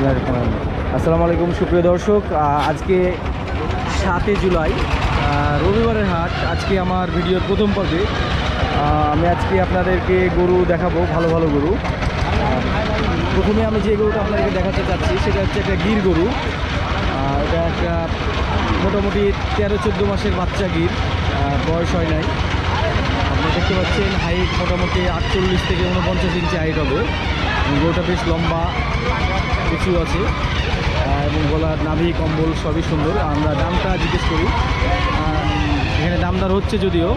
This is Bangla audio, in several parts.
আসসালামু আলাইকুম, সুপ্রিয় দর্শক। আজকে সাতই জুলাই রবিবারের হাট, আজকে আমার ভিডিওর প্রথম পর্বে। আমি আজকে আপনাদেরকে গরু দেখাবো, ভালো ভালো গরু। প্রথমে আমি যে গরুটা আপনাদেরকে দেখাতে চাচ্ছি, সেটা হচ্ছে একটা গির গরু। এটা একটা মোটামুটি তেরো, চোদ্দ মাসের বাচ্চা গির। বয়স হয় নাই। আপনারা দেখতে পাচ্ছেন হাইট মোটামুটি আটচল্লিশ থেকে উনপঞ্চাশ ইঞ্চি হাইট হবে। গরুটা বেশ লম্বা। উঁচু আছে। এবং গলার নাভি কম্বল সবই সুন্দর। আমরা দামটা জিজ্ঞেস করি। এখানে দামদার হচ্ছে যদিও।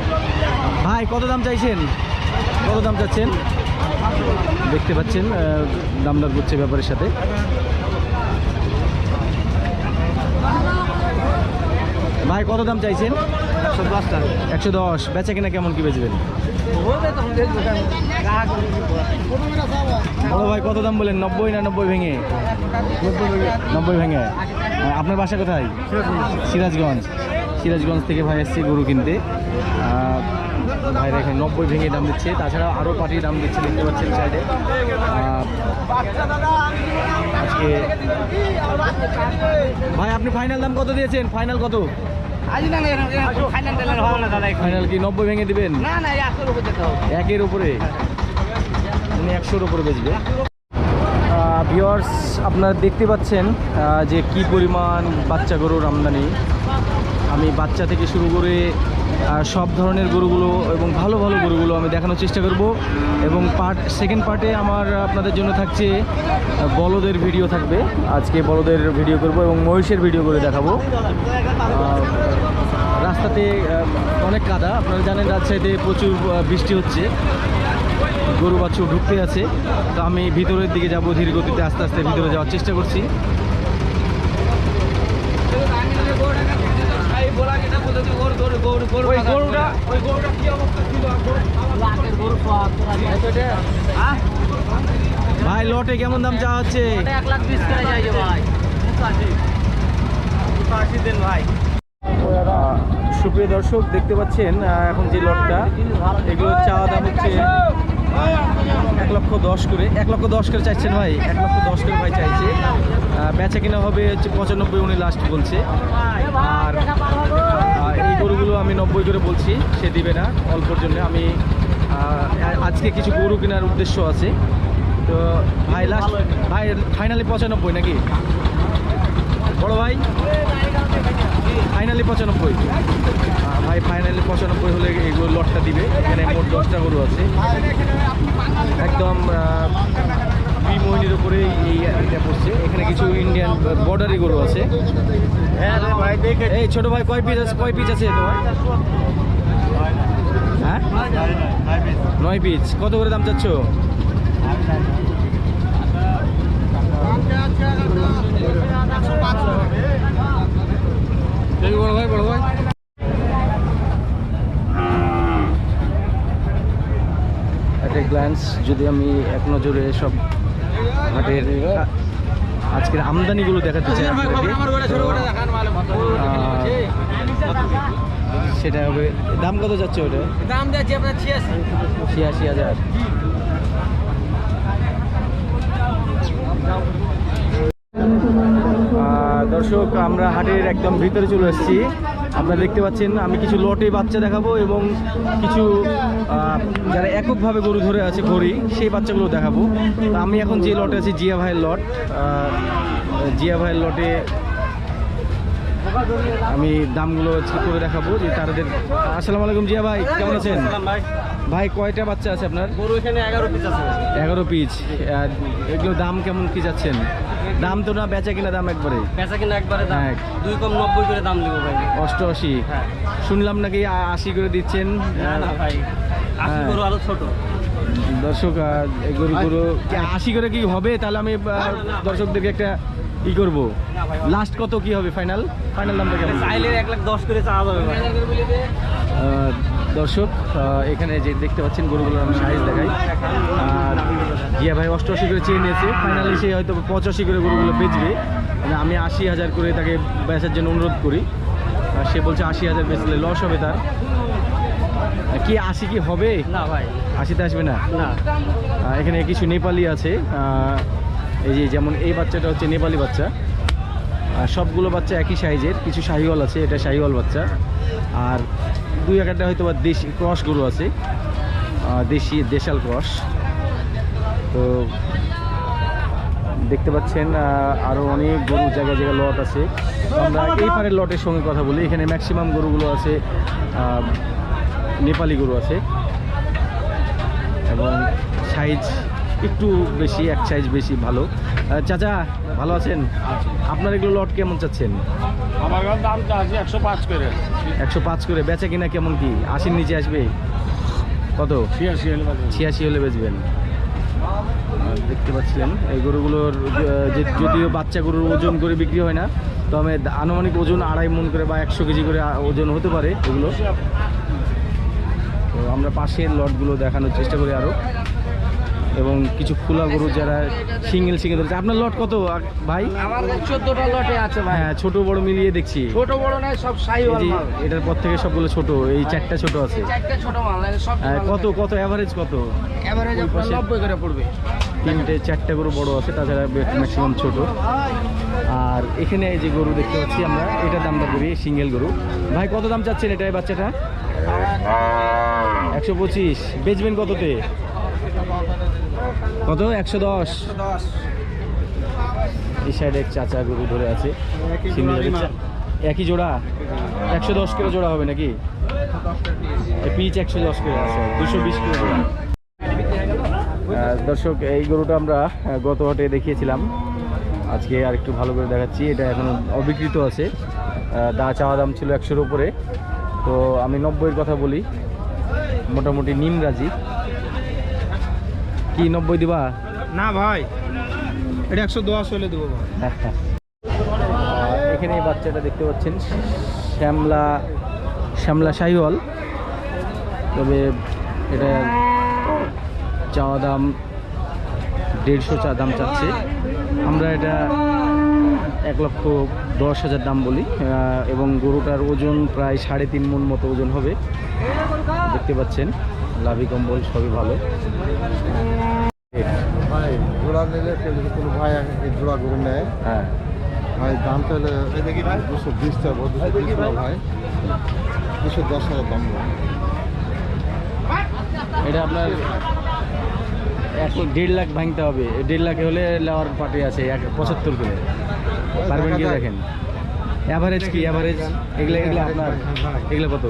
ভাই কত দাম চাইছেন? কত দাম চাচ্ছেন? দেখতে পাচ্ছেন দামদার করছে ব্যাপারের সাথে। ভাই কত দাম চাইছেন? একশো দশ টাকা। একশো দশ। বেচা কিনা কেমন কি বেচবেন? বড় ভাই, কত দাম বলেন? নব্বই না নব্বই ভেঙে? নব্বই ভেঙে। আপনার বাসা কোথায়? সিরাজগঞ্জ। সিরাজগঞ্জ থেকে ভাই এসছে গরু কিনতে। ভাইরা এখানে নব্বই ভেঙে দাম দিচ্ছে। তাছাড়া আরও পার্টির দাম দিচ্ছে, দেখতে পাচ্ছেন সাইডে আজকে ভাই, আপনি ফাইনাল দাম কত দিয়েছেন? ফাইনাল কত? ফাইনাল কি নব্বই ভেঙে দিবেন? না না একের উপরে? উনি একশোর উপরে বেচবে। ভিওয়ার্স আপনারা দেখতে পাচ্ছেন যে কি পরিমাণ বাচ্চা গরুর আমদানি। আমি বাচ্চা থেকে শুরু করে সব ধরনের গরুগুলো এবং ভালো ভালো গরুগুলো আমি দেখানোর চেষ্টা করব। এবং পার্ট সেকেন্ড পার্টে আমার আপনাদের জন্য থাকছে বলদের ভিডিও থাকবে। আজকে বলদের ভিডিও করব এবং মহিষের ভিডিও করে দেখাবো। রাস্তাতে অনেক কাদা। আপনারা জানেন রাজশাহীতে প্রচুর বৃষ্টি হচ্ছে। গরু বাছুর ঢুকতে আছে। তো আমি ভিতরের দিকে যাব ধীর গতিতে আস্তে আস্তে ভিতরে যাওয়ার চেষ্টা করছি ওই গরুটা ওই গরুটা কি অবস্থা ছিল লাখের গরু সব হ্যাঁ ভাই লটে কেমন দাম চাওয়া হচ্ছে? ওটা এক লাখ বিশ করে যাই ভাই। আশি। দেন ভাই। সুপ্রিয় দর্শক দেখতে পাচ্ছেন এখন যে লটটা এগুলো চাওয়া দাম হচ্ছে এক লক্ষ দশ করে এক লক্ষ দশ করে চাইছেন ভাই এক লক্ষ দশ করে ভাই চাইছে। বেচা কিনা হবে হচ্ছে পঁচানব্বই উনি লাস্ট বলছে। আর গরুগুলো আমি নব্বই করে বলছি, সে দিবে না, অল্পর জন্য। আমি আজকে কিছু গরু কেনার উদ্দেশ্য আছে। তো ভাই লাস্ট ভাই ফাইনালি পঁচানব্বই নাকি? বড় ভাই? ফাইনালি পঁচানব্বই। ভাই ফাইনালি পঁচানব্বই হলে এই গরু লটটা দিবে। এখানে মোট দশটা গরু আছে। একদম বি মোহিনীর উপরেই এই এটা পড়ছে। এখানে কিছু ইন্ডিয়ান বর্ডারি গরু আছে। এই ছোট ভাই কয় পিস আছে, কয় পিস আছে তোমার হ্যাঁ? নয় পিস কত করে দাম চাচ্ছ? বড় ভাই গ্ল্যান্স যদি আমি এক নজরে সব হাটের আজকের আমদানিগুলো দেখাতে চাই সেটা হবে, দাম কত যাচ্ছে ওটা? দাম যাচ্ছে আপনার ছিয়াশি ছিয়াশি হাজার দর্শক, আমরা হাটের একদম ভিতরে চলে এসেছি। আপনারা দেখতে পাচ্ছেন, আমি কিছু লটে বাচ্চা দেখাবো এবং কিছু যারা এককভাবে গরু ধরে আছে ঘড়ি, সেই বাচ্চাগুলো দেখাবো। আমি এখন যে লটে আছি, জিয়া ভাইয়ের লট। জিয়া ভাইয়ের লটে আমি দামগুলো করে দেখাবো, যে তাদের আসসালামু আলাইকুম জিয়া ভাই, কেমন আছেন? ভাই। ভাই কয়টা বাচ্চা আছে আপনার? গরু এখানে এগারো পিস আছে। এগারো পিস এগুলো দাম কেমন কি যাচ্ছেন? দাম তো না বেচা কিনা দাম একবারে? বেচা কিনা একবারে দাম। দুই কম নব্বই করে দাম দিব ভাই। অষ্টআশি। হ্যাঁ। শুনলাম নাকি আশি করে দিচ্ছেন? না ভাই আশি হ্যাঁ। গরু আরও ছোট। দর্শক গরু গরু আশি করে কি হবে? তাহলে আমি দর্শকদেরকে একটা ই করব। লাস্ট কত কি হবে ফাইনাল ফাইনাল দামটা কেমন? চাইলে এক লাখ দশ করে চাওয়া যাবে দর্শক এখানে যে দেখতে পাচ্ছেন গরুগুলোর আমি সাইজ দেখাই। আর জিয়া ভাই অষ্টআশি করে চেয়ে নিয়েছে ফাইনালি সে হয়তো পঁচাশি করে গরুগুলো বেচবে। মানে আমি আশি হাজার করে তাকে বেচার জন্য অনুরোধ করি। আর সে বলছে আশি হাজার বেচলে লস হবে তার। কি আশি কি হবে? না ভাই। আশিতে আসবে না? না। এখানে কিছু নেপালি আছে। এই যে যেমন এই বাচ্চাটা হচ্ছে নেপালি বাচ্চা। আর সবগুলো বাচ্চা একই সাইজের কিছু শাহিওয়াল আছে এটা শাহিওয়াল বাচ্চা। আর দুই একটা হয়তো বা দেশি ক্রস গরু আছে। দেশি দেশাল ক্রস। তো দেখতে পাচ্ছেন আহ, আরও অনেক গরু জায়গায় জায়গায় লট আছে। আমরা এই পারের লটের সঙ্গে কথা বলি। এখানে ম্যাক্সিমাম গরুগুলো আছে নেপালি গরু আছে। এবং সাইজ একটু বেশি এক সাইজ বেশি ভালো। চাচা ভালো আছেন? আপনার এগুলো লট কেমন চাচ্ছেন? আমার দামটা আছে একশো পাঁচ করে। একশো পাঁচ করে বেচা কিনা কেমন কি? আশির নিচে আসবে? কত? ছিয়াশি হলে ছিয়াশি হলে বেচবেন। দেখতে পাচ্ছিলেন এই গরুগুলোর যে যদিও বাচ্চা গরুর ওজন করে বিক্রি হয় না তবে আনুমানিক ওজন আড়াই মন করে বা একশো কেজি করে ওজন হতে পারে এগুলো। তো আমরা পাশের লটগুলো দেখানোর চেষ্টা করি আরও এবং কিছু খোলা গরু যারা সিঙ্গেল সিঙ্গেল ধরেছে। আপনার লট কত ভাই? আমার চোদ্দটা লটে আছে ভাই। হ্যাঁ ছোট বড় মিলিয়ে দেখছি। ছোট বড় নাই সব সাই এটার পর থেকে সবগুলো ছোট এই চারটা ছোট আছে। চারটে ছোট মাল সব হ্যাঁ, কত কত অ্যাভারেজ কত? এভারেজ আপনার করে পড়বে। তিনটে চারটে গরু বড় আছে তাছাড়া ম্যাক্সিমাম ছোট। আর এখানে এই যে গরু দেখতে পাচ্ছি আমরা এটা দামটা করি সিঙ্গেল গরু। ভাই কত দাম চাচ্ছেন এটা এই বাচ্চাটা? একশো পঁচিশ। বেচবেন কততে? কত? একশো দশ। এই সাইডে এক চাচা গরু ধরে আছে। একই জোড়া একশো দশ কিলো জোড়া হবে নাকি? পিচ একশো দশ কিলো আছে। দুশো বিশ কিলো জোড়া। দর্শক এই গরুটা আমরা গত হাটে দেখিয়েছিলাম। আজকে আর একটু ভালো করে দেখাচ্ছি। এটা এখন অবিকৃত আছে। দা চাওয়া দাম ছিল একশোর উপরে। তো আমি নব্বইয়ের কথা বলি। মোটামুটি নিমরাজি কি নব্বই দিবা? না ভাই এটা একশো দশ হলে দেবো ভাই। এখানে এই বাচ্চাটা দেখতে পাচ্ছেন শ্যামলা শ্যামলা শাহিওয়াল তবে এটা চাওয়া দাম দেড়শো চা দাম চাচ্ছে। আমরা এটা এক লক্ষ দশ হাজার দাম বলি এবং গরুটার ওজন প্রায় সাড়ে তিন মন মতো ওজন হবে। দেখতে পাচ্ছেন লাভি কম্বল সবই ভালো। জোড়া নিলে কোনো ভাই এই জোড়া গরু নেয়। হ্যাঁ। ভাই দাম তাহলে দুশো বিশ টাকা দুশো বিশ টাকা ভাই। দুশো দশ হাজার দাম এটা আপনার এক দেড় লাখ ভাঙতে হবে। দেড় লাখে হলে লেওয়ার পার্টি আছে এক পঁচাত্তর করে। পারবেন কি দেখেন? অ্যাভারেজ কি? অ্যাভারেজ এগুলো এগুলো আপনার এগুলো কত?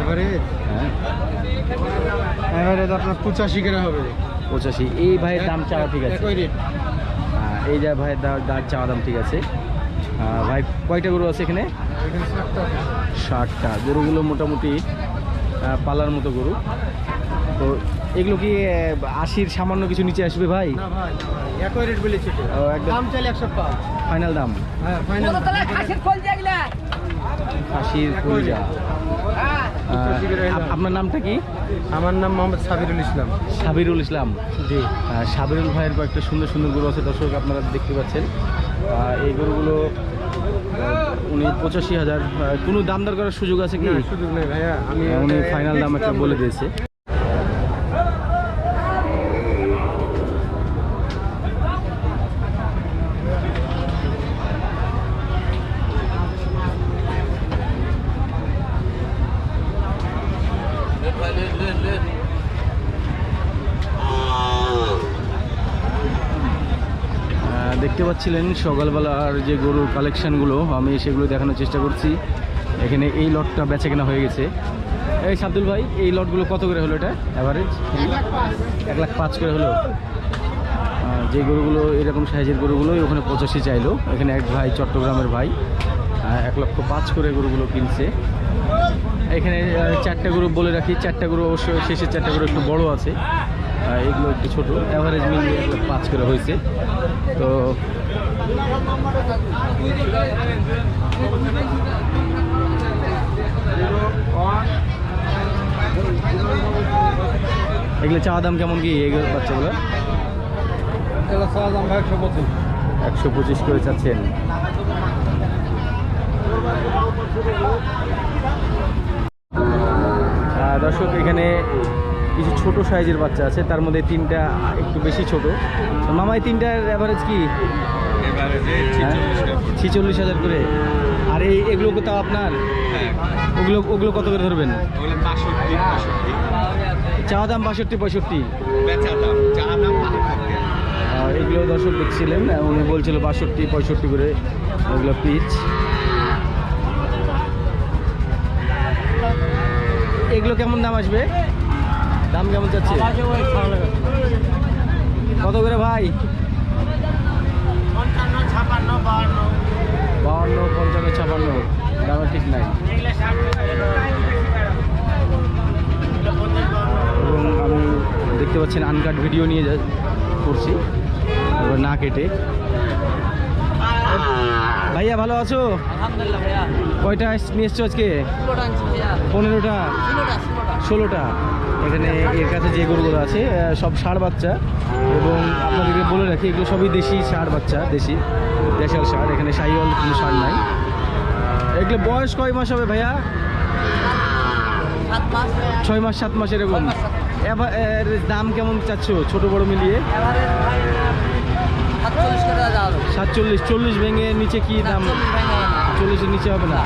এবারে হ্যাঁ। এবারে আপনার পঁচাশি করে হবে। পঁচাশি। এই ভাইয়ের দাম চাওয়া ঠিক আছে। এই যা ভাইয়ের দাম দাম চাওয়া দাম ঠিক আছে। ভাই কয়টা গরু আছে এখানে? ষাটটা। গরুগুলো মোটামুটি পালার মতো গরু। তো এগুলো কি আশির সামান্য কিছু নিচে আসবে ভাই? ফাইনাল দাম? হ্যাঁ আশির আপনার নামটা কি? আমার নাম মোহাম্মদ সাবিরুল ইসলাম। সাবিরুল ইসলাম। জি। সাবিরুল ভাইয়ের কয়েকটা সুন্দর সুন্দর গরু আছে দর্শক আপনারা দেখতে পাচ্ছেন। এই গরুগুলো উনি পঁচাশি হাজার কোনো দাম দর করার সুযোগ আছে কি? সুযোগ নেই ভাইয়া। আমি উনি ফাইনাল দাম একটা বলে দিয়েছে। দেখতে পাচ্ছিলেন সকালবেলার যে গরুর কালেকশানগুলো আমি সেগুলো দেখানোর চেষ্টা করছি। এখানে এই লটটা বেচা কেনা হয়ে গেছে। এই সাব্দুল ভাই, এই লটগুলো কত করে হলো এটা? অ্যাভারেজ এক লাখ পাঁচ করে হলো। যে গরুগুলো, এরকম সাইজের গরুগুলোই ওখানে পঁচাশি চাইলো। এখানে এক ভাই, চট্টগ্রামের ভাই এক লক্ষ পাঁচ করে গরুগুলো কিনছে। এখানে চারটে গরু বলে রাখি। চারটে গরু অবশ্যই শেষের চারটে গরু একটু বড় আছে। এগুলো একটু ছোটো। অ্যাভারেজ মিলিয়ে পাঁচ করে হয়েছে। তো এগুলো চাওয়া দাম কেমন কি এগুলো বাচ্চাগুলো? চাওয়া দাম একশো একশো পঁচিশ করে চাচ্ছেন। দর্শক, এখানে কিছু ছোট সাইজের বাচ্চা আছে, তার মধ্যে তিনটা একটু বেশি ছোট। মামাই তিনটার অ্যাভারেজ কি? এবারে ছিচল্লিশ হাজার করে। আর এই এগুলো তাও আপনার? হ্যাঁ ওগুলো ওগুলো কত করে ধরবেন? চাওয়া দাম বাষট্টি, পঁয়ষট্টি। চা এগুলো দর্শক দেখছিলেন উনি বলছিল বাষট্টি, পঁয়ষট্টি করে ওগুলো পিচ। এগুলো কেমন দাম আসবে? দাম কেমন যাচ্ছে কত করে ভাই? বাউন্ন পঞ্চান্ন ছাপান্ন। দামের ঠিক নাই। এবং আমি দেখতে পাচ্ছেন আনকাট ভিডিও নিয়ে করছি। না কেটে। ভাইয়া ভালো আছো? কয়টা নিয়ে এসছো আজকে? পনেরোটা? ষোলোটা? এখানে এর কাছে যে গরুগুলো আছে সব ষাঁড় বাচ্চা এবং আপনাদেরকে বলে রাখি এগুলো সবই দেশি ষাঁড় বাচ্চা দেশি দেশাল ষাঁড় এখানে সাইওয়াল কোনো ষাঁড় নাই। এগুলো বয়স কয় মাস হবে ভাইয়া? ছয় মাস সাত মাস এরকম। এবার এর দাম কেমন চাচ্ছ ছোট বড় মিলিয়ে? সাতচল্লিশ চল্লিশ ভেঙে নিচে কি দাম। চল্লিশের নিচে হবে না।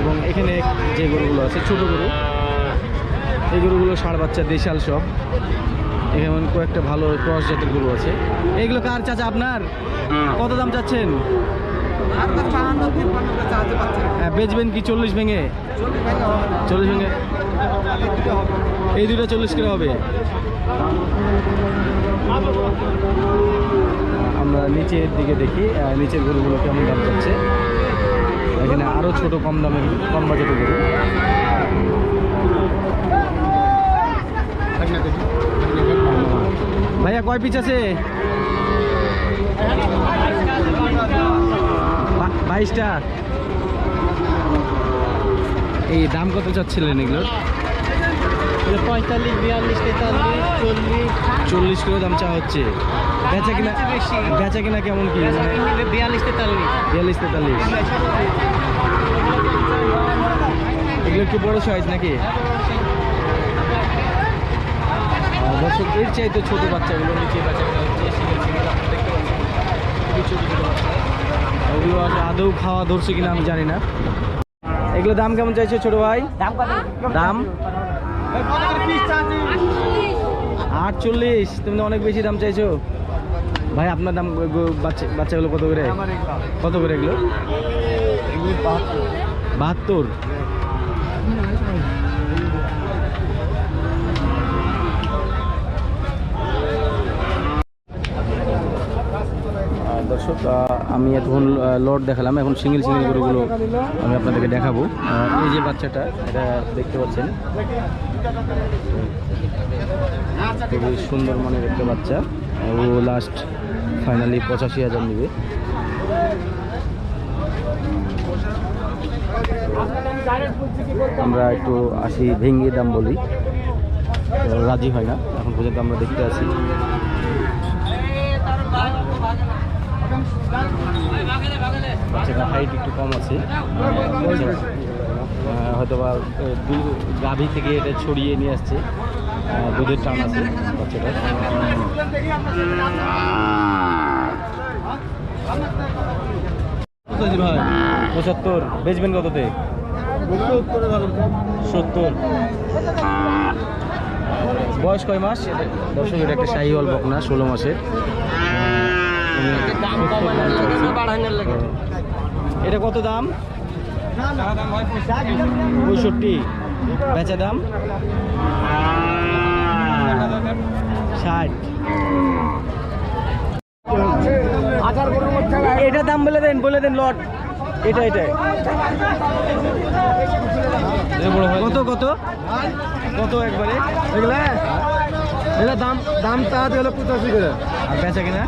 এবং এখানে যে গরুগুলো আছে ছোট গরু এই গরুগুলো ষাঁড় বাচ্চা দেশাল সব। এখানে কয়েকটা ভালো ক্রস জাতের গরু আছে। এগুলো কার চাচা আপনার? কত দাম চাচ্ছেন? হ্যাঁ বেচবেন কি চল্লিশ ভেঙে? চল্লিশ ভেঙে। এই দুটো চল্লিশ করে হবে। আমরা নিচের দিকে দেখি নিচের গরুগুলো কেমন দাম যাচ্ছে এখানে আরও ছোট কম দামের কম বাজেটের গরু। ভাইয়া কয় পিস আছে? বাইশটা। এই দাম কত চাচ্ছিলেন এগুলোর পঁয়তাল্লিশ বিয়াল্লিশ তেতাল্লিশ চল্লিশ। চল্লিশ করে দাম চা হচ্ছে। বেচা কিনা। বেচা কিনা কেমন কি? বিয়াল্লিশ তেতাল্লিশ। বিয়াল্লিশ তেতাল্লিশ। এগুলো একটু বড় সাইজ নাকি আর দর্শক এর চাইতে ছোট বাচ্চাগুলো নিচে বাচ্চা হচ্ছে সিঙ্গেল সিঙ্গেল দেখতে পাচ্ছেন খুবই ছোট ছোট বাচ্চা। ওগুলো আদৌ খাওয়া ধরছে কিনা আমি জানি না। এগুলো দাম কেমন চাইছো ছোট ভাই? দাম আটচল্লিশ। তুমি তো অনেক বেশি দাম চাইছো। ভাই আপনার দাম বাচ্চা বাচ্চাগুলো কত করে? কত করে এগুলো? বাহাত্তর? দর্শক আমি এখন লট দেখালাম। এখন সিঙ্গেল সিঙ্গেল গরুগুলো আমি আপনাদেরকে দেখাবো। এই যে বাচ্চাটা, এটা দেখতে পাচ্ছেন? খুবই সুন্দর মানের একটা বাচ্চা। ও লাস্ট ফাইনালি পঁচাশি হাজার নেবে। আমরা একটু আসি, ভেঙে দাম বলি। রাজি হয় না, এখন পর্যন্ত আমরা দেখতে আছি। বাচ্চাটা হাইট একটু কম আছে। হয়তো বা গাভী থেকে এটা ছড়িয়ে নিয়ে আসছে। দুধের টান আছে বাচ্চাটা পঁচাত্তর, বেচবেন কততে? সত্তর। বয়স কয় মাস? দর্শক, এটা একটা শাহিওয়াল বকনা, ষোলো মাসের। লাগে। এটা কত দাম? পঁয়ষট্টি। বেচা দাম? ষাট। এটা দাম বলে দেন বলে দেন লট। এটা এটা। কত কত? কত একবারে? এগুলা? এগুলা দাম দাম তাহাতে হলো পঁচাশি করে। আর বেচা কিনা?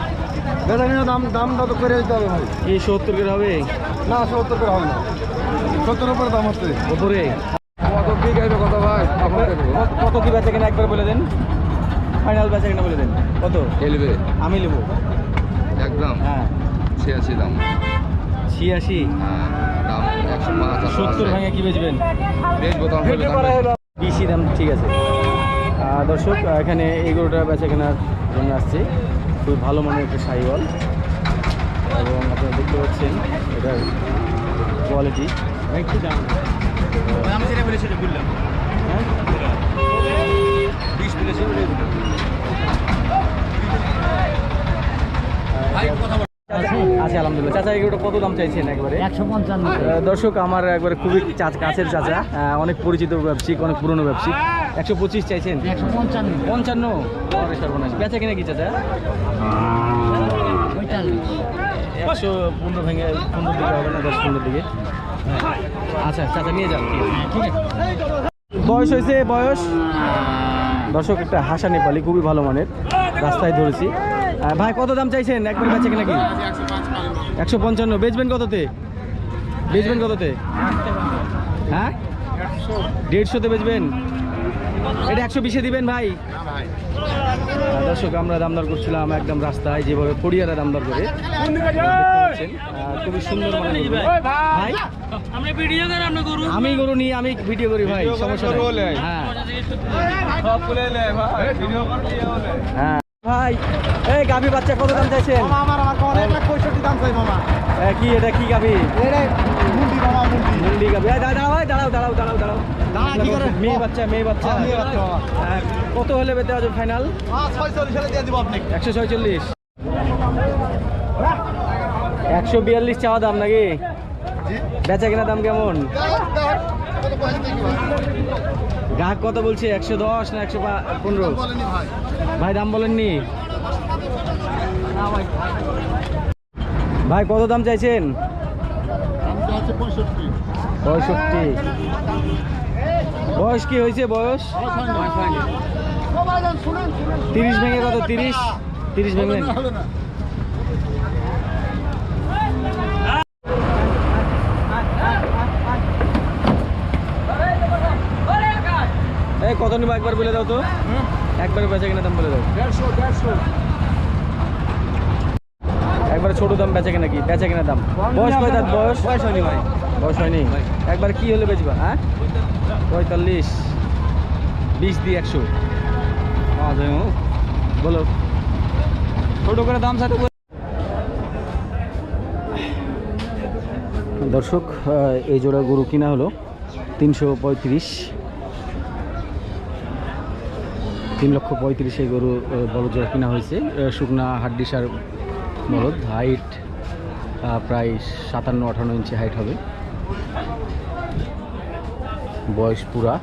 বেচা কিনা দাম তো করে দিতে হবে ভাই? এই সত্তর করে হবে? না সত্তর করে হবে না। সত্তর উপরে দাম হচ্ছে। উপরে কত কি গাইবে কত ভাই? কত- কি বেচা কিনা একবার বলে দেন। ফাইনাল বেচা কিনা বলে দেন। কত? খেলবে আমি নেব। একদম? হ্যাঁ। ছিয়াশি দাম। ছিয়াশি? হ্যাঁ দাম একশো পাঁচ সত্তর ভাঙে কি বেচবেন? বেচবো দাম হলে। দাম ঠিক আছে। দর্শক এখানে এই গরুটা বেচা কেনার জন্য আসছে। খুবই ভালো মানের একটা সাইওয়াল। এবং আপনারা দেখতে পাচ্ছেন এটার কোয়ালিটি একটু দাম আমি যেটা বলেছি বললাম। বিশ বলেছি ভাই কথা বল। আচ্ছা আলহামদুলিল্লাহ। চাচা কত দাম চাইছেন একবারে? একশো পঞ্চান্ন। দর্শক আমার একবারে খুবই চাচ- কাছের চাচা। আহ, অনেক পরিচিত ব্যবসায়িক অনেক পুরনো ব্যবসায়িক। একশো পঁচিশ চাইছেন? একশো পঞ্চান্ন। পঞ্চান্ন? সর্বনাশ। বেচা কিনা কি চাচা? একশো পনেরো ভেঙে পনেরো দিকে হবে না দশ পনেরো দিকে? আচ্ছা চাচা নিয়ে যান। ঠিক আছে। বয়স হয়েছে বয়স? দর্শক একটা হাসা নেপালি খুবই ভালো মানের। রাস্তায় ধরেছি। ভাই কত দাম চাইছেন? একবার বেচে কিনা কি? একশো পঞ্চান্ন। বেচবেন কততে? বেচবেন কততে? হ্যাঁ? দেড়শোতে বেচবেন? এটা একশো বিশে দিবেন ভাই? দর্শক আমরা দামদার করছিলাম একদম রাস্তায় যেভাবে পড়িয়ারা দামদার করে। খুবই সুন্দর মানে ভাই। আমরা ভিডিও করে আমরা গরু আমি গরু নিয়ে আমি ভিডিও করি ভাই সমস্যা হ্যাঁ। হ্যাঁ। ভাই এই গাভী বাচ্চা কত দাম চাইছেন? আমার আমার কোন এক লাখ পঁয়ষট্টি দাম চাই মামা। কি এটা কি গাভী? এটা মুন্ডি মামা মুন্ডি। মুন্ডি গাভী। দাঁড়াও ভাই দাঁড়াও দাঁড়াও দাঁড়াও? মেয়ে বাচ্চা মেয়ে বাচ্চা। হ্যাঁ, কত হলে বেতে আছে ফাইনাল একশো ছয়চল্লিশ। একশো বিয়াল্লিশ চাওয়া দাম নাকি? বেচা কিনা দাম কেমন? গ্রাহক কত বলছে একশো দশ না একশো পনেরো? ভাই। দাম বলেননি? ভাই কত দাম চাইছেন? পঁয়ষট্টি। বয়স কি হয়েছে, বয়স? তিরিশ ভেঙে কত, তিরিশ? তিরিশ ভেঙে কত নিবো একবার বলে দাও তো? একবার বেচা কিনা দাম বলে দাও। একবার ছোট দাম বেচা কিনা কি? বেচা কিনা দাম। বয়স বয়স? বয়স হয়নি ভাই। বয়স হয়নি। একবার কি হলে বেচবা হ্যাঁ? পঁয়তাল্লিশ, বিশ দিয়ে একশো। বলো। ছোটো করে দাম সাথে দর্শক এই জোড়া গরু কিনা হলো তিনশো পঁয়ত্রিশ। তিন লক্ষ পঁয়ত্রিশে গরু বড় জোড়া কিনা হয়েছে। শুকনা হাড্ডিসার বলদ হাইট প্রায় সাতান্ন আঠান্ন ইঞ্চি হাইট হবে। বয়স পুরা।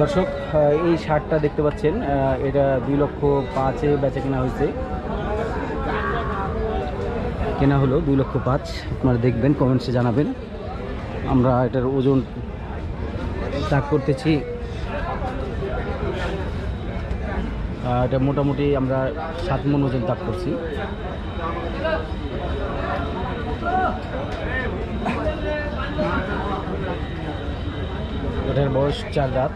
দর্শক এই শার্টটা দেখতে পাচ্ছেন এটা দুই লক্ষ পাঁচে বেচা কেনা হয়েছে। কেনা হলো দুই লক্ষ পাঁচ। আপনারা দেখবেন কমেন্টসে জানাবেন। আমরা এটার ওজন তাক করতেছি। এটা মোটামুটি আমরা সাত মন ওজন তাক করছি। এটার বয়স চার রাত।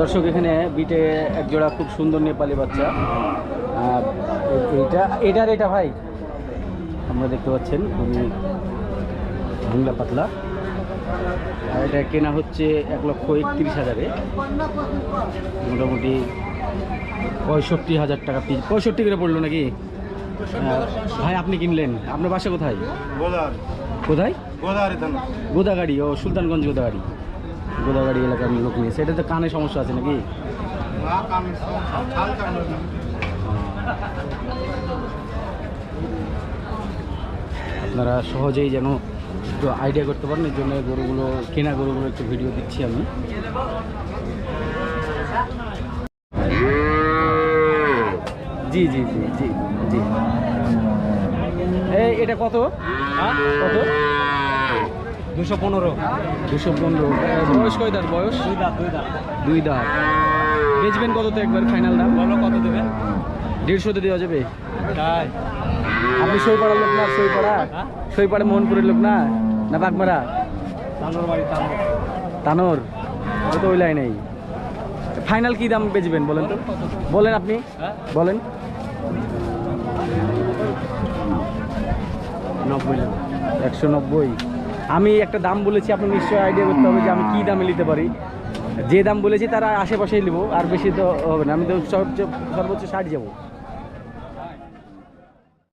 দর্শক, এখানে বিটে এক জোড়া খুব সুন্দর নেপালি বাচ্চা। এইটা এটার এটা ভাই? আমরা দেখতে পাচ্ছেন খুবই ভাঙ্গা পাতলা। এটা কেনা হচ্ছে এক লক্ষ একত্রিশ হাজারে। মোটামুটি পঁয়ষট্টি হাজার টাকা পিস পঁয়ষট্টি করে পড়ল নাকি? ভাই আপনি কিনলেন? আপনার বাসা কোথায়? কোথায়? গোদাগাড়ি ও সুলতানগঞ্জ গোদাগাড়ি। গোদাগাড়ি এলাকার লোক নিয়েছে। এটা তো কানে সমস্যা আছে। নাকি আপনারা সহজেই যেন একটু আইডিয়া করতে পারেন এর জন্য গরুগুলো কেনা গরুগুলো একটু ভিডিও দিচ্ছি আমি। জি জি জি জি জি। এই এটা কত? হ্যাঁ? কত? দুশো পনেরো। দুশো পনেরো। বয়স কয় দাঁত? বয়স? দুই দাঁত দুই দাঁত। দুই দাঁত। বেচবেন কততে একবার ফাইনাল দাম? বলো কত দেবেন? দেড়শোতে দেওয়া যাবে। তাই। আপনি সই পাড়ার লোক না সই পাড়া হ্যাঁ? সই পাড়া মোহনপুরের লোক না? না বাগমারা? তানোর বাড়ি তানোর। তানোর? তো ওই লাইন নেই ফাইনাল কি দাম বেচবেন বলেন? তো বলেন আপনি। হ্যাঁ? বলেন। নব্বই একশো নব্বই। আমি একটা দাম বলেছি, আপনার নিশ্চয়ই আইডিয়া করতে হবে যে আমি কী দামে নিতে পারি। যে দাম বলেছি তারা আশেপাশেই নেব, আর বেশি তো হবে না। আমি তো সর্বোচ্চ সর্বোচ্চ ষাট যাব।